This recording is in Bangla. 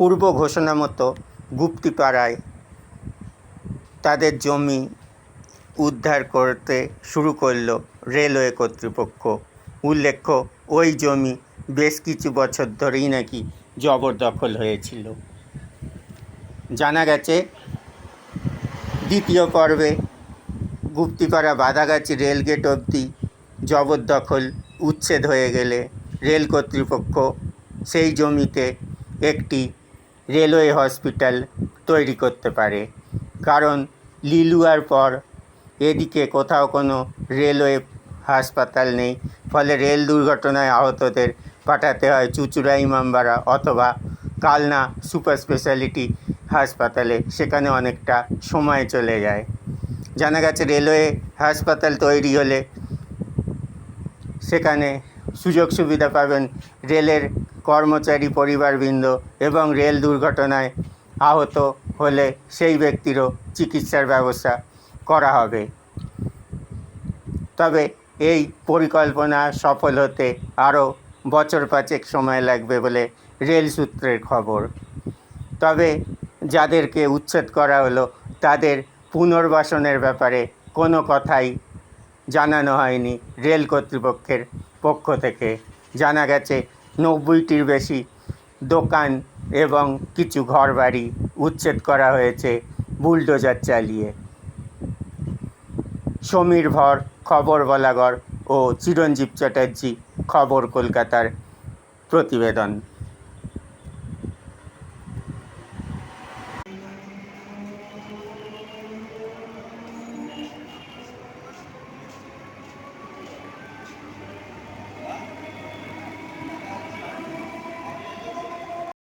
পূর্ব ঘোষণা মতো গুপ্তিপাড়ায় তাদের জমি উদ্ধার করতে শুরু করল রেলওয়ে কর্তৃপক্ষ। উল্লেখ্য, ওই জমি বেশ কিছু বছর ধরেই নাকি জবরদখল হয়েছিল। জানা গেছে, দ্বিতীয় পর্বে গুপ্তিপাড়া বাদাগাছি রেলগেট অবধি জবরদখল উচ্ছেদ হয়ে গেলে রেল কর্তৃপক্ষ সেই জমিতে একটি রেলওয়ে হসপিটাল তৈরি করতে পারে। কারণ লিলুয়ার পর এদিকে কোথাও কোনো রেলওয়ে হাসপাতাল নেই। ফলে রেল দুর্ঘটনায় আহতদের পাঠাতে হয় চুচুড়া ইমামবাড়া অথবা কালনা সুপার স্পেশালিটি হাসপাতালে। সেখানে অনেকটা সময় চলে যায়। জানা গেছে রেলওয়ে হাসপাতাল তৈরি হলে সেখানে সুযোগ সুবিধা পাবেন রেলের কর্মচারী পরিবারবৃন্দ এবং রেল দুর্ঘটনায় আহত হলে সেই ব্যক্তিরও চিকিৎসার ব্যবস্থা করা হবে। তবে এই পরিকল্পনা সফল হতে আরও বছর পাঁচেক সময় লাগবে বলে রেল সূত্রের খবর। তবে যাদেরকে উচ্ছেদ করা হলো, তাদের পুনর্বাসনের ব্যাপারে কোনো কথাই জানানো হয়নি রেল কর্তৃপক্ষের পক্ষ থেকে। জানা গেছে নব্বইটির বেশি দোকান এবং কিছু ঘরবাড়ি উচ্ছেদ করা হয়েছে বুলডোজার চালিয়ে। সমীর ভর, খবর বলাগড় ও চিরঞ্জীব চ্যাটার্জি, খবর কলকাতার প্রতিবেদন।